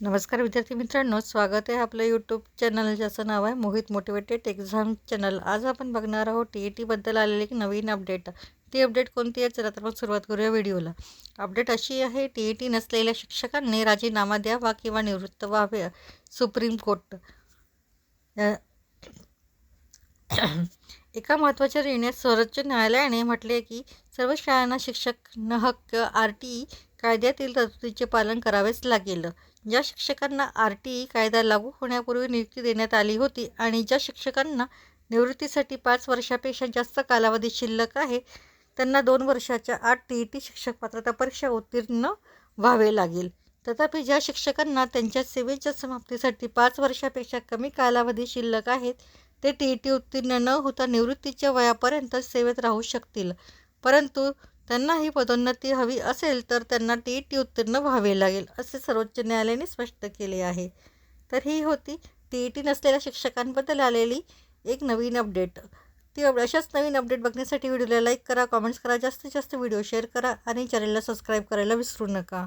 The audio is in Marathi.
नमस्कार विद्यार्थी मित्रांनो स्वागत आहे आपलं यूट्यूब चॅनल ज्याचं नाव आहे मोहित मोटिवेटेड एक्झाम चॅनल आज आपण बघणार आहोत टी ई टीबद्दल आलेली एक नवीन अपडेट ती अपडेट कोणती आहे? चला तर मग सुरुवात करूया व्हिडिओला अपडेट अशी आहे टी ई टी नसलेल्या शिक्षकांनी राजीनामा द्यावा किंवा निवृत्त व्हावे सुप्रीम कोर्ट एका महत्त्वाच्या निर्णयात सर्वोच्च न्यायालयाने म्हटले की सर्व शाळांना शिक्षक न हक्क आर टी ई कायद्यातील तरतुदीचे पालन करावेच लागेल. ज्या शिक्षकांना आर टी ई कायदा लागू होण्यापूर्वी नियुक्ती देण्यात आली होती आणि ज्या शिक्षकांना निवृत्तीसाठी पाच वर्षापेक्षा जास्त कालावधी शिल्लक आहे त्यांना दोन वर्षाच्या आत टी ई टी शिक्षक पात्रता परीक्षा उत्तीर्ण व्हावे लागेल. तथापि ज्या शिक्षकांना त्यांच्या सेवेच्या समाप्तीसाठी पाच वर्षापेक्षा कमी कालावधी शिल्लक आहेत ते टी ई टी उत्तीर्ण न होता निवृत्तीच्या वयापर्यंत सेवेत राहू शकतील. परंतु त्यांना ही पदोन्नती हवी असेल तर त्यांना टी ई टी उत्तीर्ण व्हावे लागेल असे सर्वोच्च न्यायालयाने स्पष्ट केले आहे. तर ही होती टी ई टी नसलेल्या शिक्षकांबद्दल आलेली एक नवीन अपडेट. ती अशाच नवीन अपडेट बघण्यासाठी व्हिडिओला लाईक करा कॉमेंट्स करा जास्तीत जास्त व्हिडिओ शेअर करा आणि चॅनलला सबस्क्राईब करायला विसरू नका.